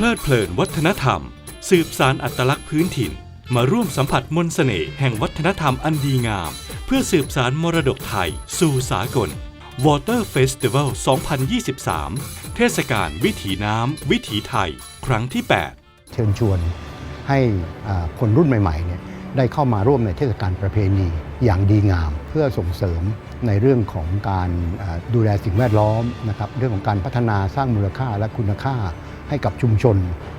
เพลิดเพลินวัฒนธรรม สืบสารอัตลักษณ์พื้นถิ่น มาร่วมสัมผัสมนต์เสน่ห์แห่งวัฒนธรรมอันดีงาม เพื่อสืบสารมรดกไทย สู่สากล Water Festival 2023 เทศกาลวิถีน้ำ วิถีไทย ครั้งที่ 8 เชิญชวนให้คนรุ่นใหม่ๆเนี่ยได้เข้ามาร่วมในเทศกาลประเพณีอย่างดีงาม เพื่อส่งเสริมในเรื่องของการดูแลสิ่งแวดล้อมนะครับเรื่องของการพัฒนาสร้างมูลค่าและคุณค่า ให้กับชุมชน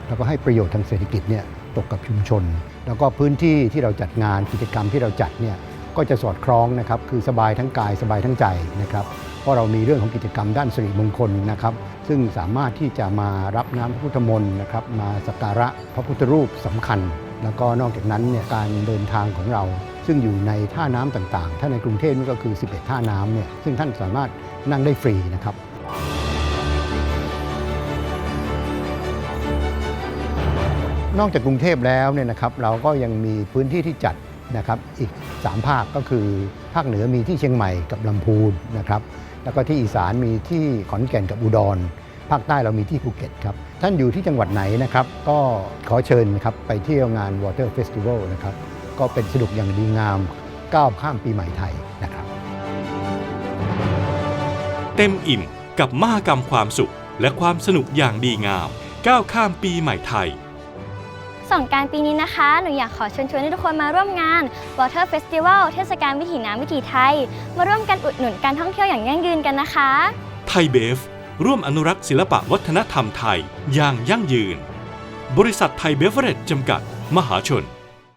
แล้วก็ให้ประโยชน์ทางเศรษฐกิจเนี่ยตกกับชุมชน แล้วก็พื้นที่ที่เราจัดงานกิจกรรมที่เราจัดเนี่ยก็จะสอดคล้องนะครับคือสบายทั้งกายสบายทั้งใจนะครับเพราะเรามีเรื่องของกิจกรรมด้านสิริมงคลนะครับ ซึ่งสามารถที่จะมารับน้ำพระพุทธมนต์นะครับมาสักการะพระพุทธรูปสำคัญ แล้วก็นอกจากนั้นเนี่ยการเดินทางของเรา ซึ่งอยู่ในท่าน้ำต่างๆ ถ้าในกรุงเทพนี่ก็คือ 11 ท่าน้ำเนี่ยซึ่งท่านสามารถนั่งได้ฟรีนะครับ นอกจากกรุงเทพแล้วเนี่ยนะครับเราก็ยังมีพื้นที่ที่จัดนะครับอีก 3 ภาคก็คือ ภาคเหนือมีที่เชียงใหม่กับลำพูนนะครับแล้วก็ที่อีสานมีที่ขอนแก่นกับอุดร ภาคใต้เรามีที่ภูเก็ตครับท่านอยู่ที่จังหวัดไหนนะครับ ก็ขอเชิญนะครับไปเที่ยวงาน Water Festival นะครับก็เป็นสนุกอย่างดีงามก้าวข้ามปีใหม่ไทยนะครับ เต็มอิ่มกับมหกรรมความสุข และความสนุกอย่างดีงาม ก้าวข้ามปีใหม่ไทย สงการปีนี้นะคะ หนูอยากขอเชิญชวนให้ทุกคนมาร่วมงาน Water Festival เทศกาลวิถีน้ำวิถีไทย มาร่วมกันอุดหนุนการท่องเที่ยวอย่างยั่งยืนกันนะคะ ไทยเบฟ ร่วมอนุรักษ์ศิลปะวัฒนธรรมไทย อย่างยั่งยืน บริษัทไทยเบฟเวอเรจจำกัด มหาชน